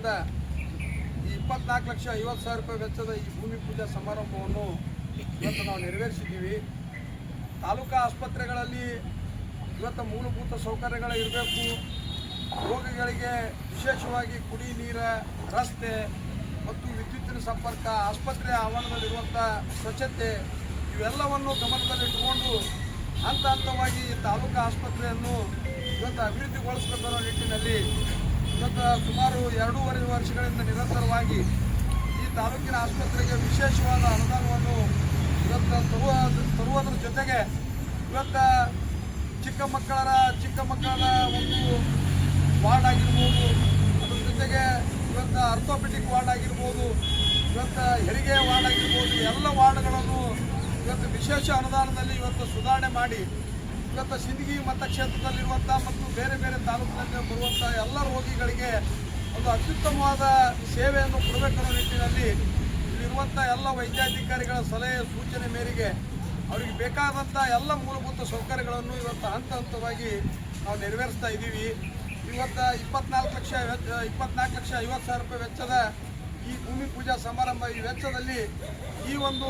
ಈ ಇಪ್ಪತ್ನಾಲ್ಕು ಲಕ್ಷ ಐವತ್ತು ಸಾವಿರ ರೂಪಾಯಿ ವೆಚ್ಚದ ಈ ಭೂಮಿ ಪೂಜಾ ಸಮಾರಂಭವನ್ನು ಇವತ್ತು ನಾವು ನೆರವೇರಿಸಿದ್ದೀವಿ. ತಾಲೂಕಾ ಆಸ್ಪತ್ರೆಗಳಲ್ಲಿ ಇವತ್ತು ಮೂಲಭೂತ ಸೌಕರ್ಯಗಳಿರಬೇಕು ರೋಗಿಗಳಿಗೆ ವಿಶೇಷವಾಗಿ ಕುಡಿ ನೀರ, ರಸ್ತೆ ಮತ್ತು ವಿದ್ಯುತ್ತಿನ ಸಂಪರ್ಕ ಆಸ್ಪತ್ರೆ ಆವರಣದಲ್ಲಿರುವಂಥ ಸ್ವಚ್ಛತೆ ಇವೆಲ್ಲವನ್ನು ಗಮನದಲ್ಲಿಟ್ಟುಕೊಂಡು ಹಂತ ಹಂತವಾಗಿ ತಾಲೂಕಾ ಆಸ್ಪತ್ರೆಯನ್ನು ಇವತ್ತು ಅಭಿವೃದ್ಧಿಗೊಳಿಸಬೇಕನ್ನೋ ನಿಟ್ಟಿನಲ್ಲಿ ಇವತ್ತು ಸುಮಾರು ಎರಡೂವರೆ ವರ್ಷಗಳಿಂದ ನಿರಂತರವಾಗಿ ಈ ತಾಲೂಕಿನ ಆಸ್ಪತ್ರೆಗೆ ವಿಶೇಷವಾದ ಅನುದಾನವನ್ನು ಇವತ್ತು ತರುವ ತರುವುದರ ಜೊತೆಗೆ ಇವತ್ತು ಚಿಕ್ಕ ಮಕ್ಕಳರ, ಚಿಕ್ಕ ಮಕ್ಕಳ ಒಂದು ವಾರ್ಡ್ ಆಗಿರ್ಬೋದು, ಅದ್ರ ಜೊತೆಗೆ ಇವತ್ತು ಆರ್ಥೋಪೆಟಿಕ್ ವಾರ್ಡ್ ಆಗಿರ್ಬೋದು, ಇವತ್ತು ಹೆರಿಗೆ ವಾರ್ಡ್ ಆಗಿರ್ಬೋದು, ಎಲ್ಲ ವಾರ್ಡ್ಗಳನ್ನು ಇವತ್ತು ವಿಶೇಷ ಅನುದಾನದಲ್ಲಿ ಇವತ್ತು ಸುಧಾರಣೆ ಮಾಡಿ ಇವತ್ತು ಸಿಂದಗಿ ಮತಕ್ಷೇತ್ರದಲ್ಲಿರುವಂಥ ಮತ್ತು ಬೇರೆ ಬೇರೆ ತಾಲೂಕಿನಲ್ಲಿ ಬರುವಂಥ ಎಲ್ಲ ರೋಗಿಗಳಿಗೆ ಒಂದು ಅತ್ಯುತ್ತಮವಾದ ಸೇವೆಯನ್ನು ಕೊಡಬೇಕನ್ನೋ ನಿಟ್ಟಿನಲ್ಲಿ ಇಲ್ಲಿರುವಂಥ ಎಲ್ಲ ವೈದ್ಯಾಧಿಕಾರಿಗಳ ಸಲಹೆ, ಸೂಚನೆ ಮೇರೆಗೆ ಅವರಿಗೆ ಬೇಕಾದಂಥ ಎಲ್ಲ ಮೂಲಭೂತ ಸೌಕರ್ಯಗಳನ್ನು ಇವತ್ತು ಹಂತ ಹಂತವಾಗಿ ನಾವು ನೆರವೇರಿಸ್ತಾ ಇದ್ದೀವಿ. ಇವತ್ತು ಇಪ್ಪತ್ನಾಲ್ಕು ಲಕ್ಷ ವೆಚ್ಚ, ಇಪ್ಪತ್ನಾಲ್ಕು ಲಕ್ಷ ಐವತ್ತು ಸಾವಿರ ರೂಪಾಯಿ ವೆಚ್ಚದ ಈ ಭೂಮಿ ಪೂಜಾ ಸಮಾರಂಭ ಈ ವೆಚ್ಚದಲ್ಲಿ ಈ ಒಂದು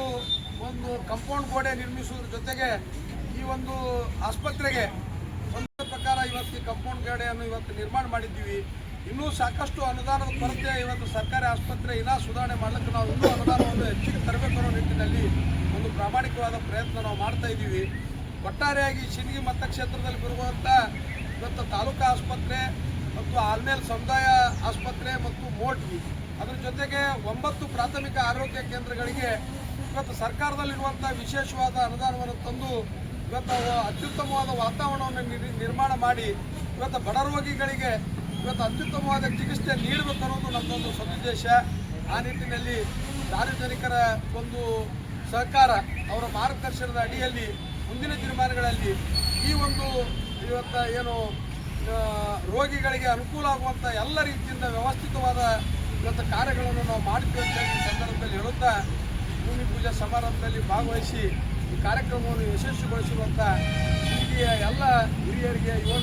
ಒಂದು ಕಂಪೌಂಡ್ ಗೋಡೆ ನಿರ್ಮಿಸುವುದ್ರ ಜೊತೆಗೆ ಈ ಒಂದು ಆಸ್ಪತ್ರೆಗೆ ಒಂದು ಪ್ರಕಾರ ಇವತ್ತು ಕಂಪೌಂಡ್ ಗಾರ್ಡೆಯನ್ನು ಇವತ್ತು ನಿರ್ಮಾಣ ಮಾಡಿದ್ದೀವಿ. ಇನ್ನೂ ಸಾಕಷ್ಟು ಅನುದಾನದ ಕೊರತೆ ಇವತ್ತು ಸರ್ಕಾರಿ ಆಸ್ಪತ್ರೆ ಇನ್ನೂ ಸುಧಾರಣೆ ಮಾಡಲಿಕ್ಕೆ ನಾವು ಇನ್ನೂ ಅನುದಾನವನ್ನು ಹೆಚ್ಚಿಗೆ ತರಬೇಕು ಅನ್ನೋ ನಿಟ್ಟಿನಲ್ಲಿ ಒಂದು ಪ್ರಾಮಾಣಿಕವಾದ ಪ್ರಯತ್ನ ನಾವು ಮಾಡ್ತಾ ಇದ್ದೀವಿ. ಒಟ್ಟಾರೆಯಾಗಿ ಶಿಂದಗಿ ಮತಕ್ಷೇತ್ರದಲ್ಲಿ ಬರುವಂಥ ಇವತ್ತು ತಾಲೂಕು ಆಸ್ಪತ್ರೆ ಮತ್ತು ಆಲ್ಮೇಲ್ ಸಮುದಾಯ ಆಸ್ಪತ್ರೆ ಮತ್ತು ಮೋಟ್ವಿ ಅದರ ಜೊತೆಗೆ ಒಂಬತ್ತು ಪ್ರಾಥಮಿಕ ಆರೋಗ್ಯ ಕೇಂದ್ರಗಳಿಗೆ ಇವತ್ತು ಸರ್ಕಾರದಲ್ಲಿರುವಂಥ ವಿಶೇಷವಾದ ಅನುದಾನವನ್ನು ತಂದು ಇವತ್ತು ಅತ್ಯುತ್ತಮವಾದ ವಾತಾವರಣವನ್ನು ನಿರ್- ನಿರ್ಮಾಣ ಮಾಡಿ, ಇವತ್ತು ಬಡ ರೋಗಿಗಳಿಗೆ ಇವತ್ತು ಅತ್ಯುತ್ತಮವಾದ ಚಿಕಿತ್ಸೆ ನೀಡಬೇಕು ಅನ್ನೋದು ನಮ್ಮದೊಂದು ಸದುದ್ದೇಶ. ಆ ನಿಟ್ಟಿನಲ್ಲಿ ಸಾರ್ವಜನಿಕರ ಒಂದು ಸಹಕಾರ ಅವರ ಮಾರ್ಗದರ್ಶನದ ಅಡಿಯಲ್ಲಿ, ಮುಂದಿನ ದಿನಮಾನಗಳಲ್ಲಿ ಈ ಒಂದು ಇವತ್ತು ಏನು ರೋಗಿಗಳಿಗೆ ಅನುಕೂಲ ಆಗುವಂಥ ಎಲ್ಲ ರೀತಿಯಿಂದ ವ್ಯವಸ್ಥಿತವಾದ ಇವತ್ತು ಕಾರ್ಯಗಳನ್ನು ನಾವು ಮಾಡ್ತೀವಿ ಅಂತ ಈ ಸಂದರ್ಭದಲ್ಲಿ ಹೇಳುತ್ತಾ ಭೂಮಿ ಪೂಜಾ ಸಮಾರಂಭದಲ್ಲಿ ಭಾಗವಹಿಸಿ ಈ ಕಾರ್ಯಕ್ರಮವನ್ನು ಯಶಸ್ವಿಗೊಳಿಸಿರುವಂಥ ಹಿರಿಯ ಎಲ್ಲ ಹಿರಿಯರಿಗೆ ಯುವ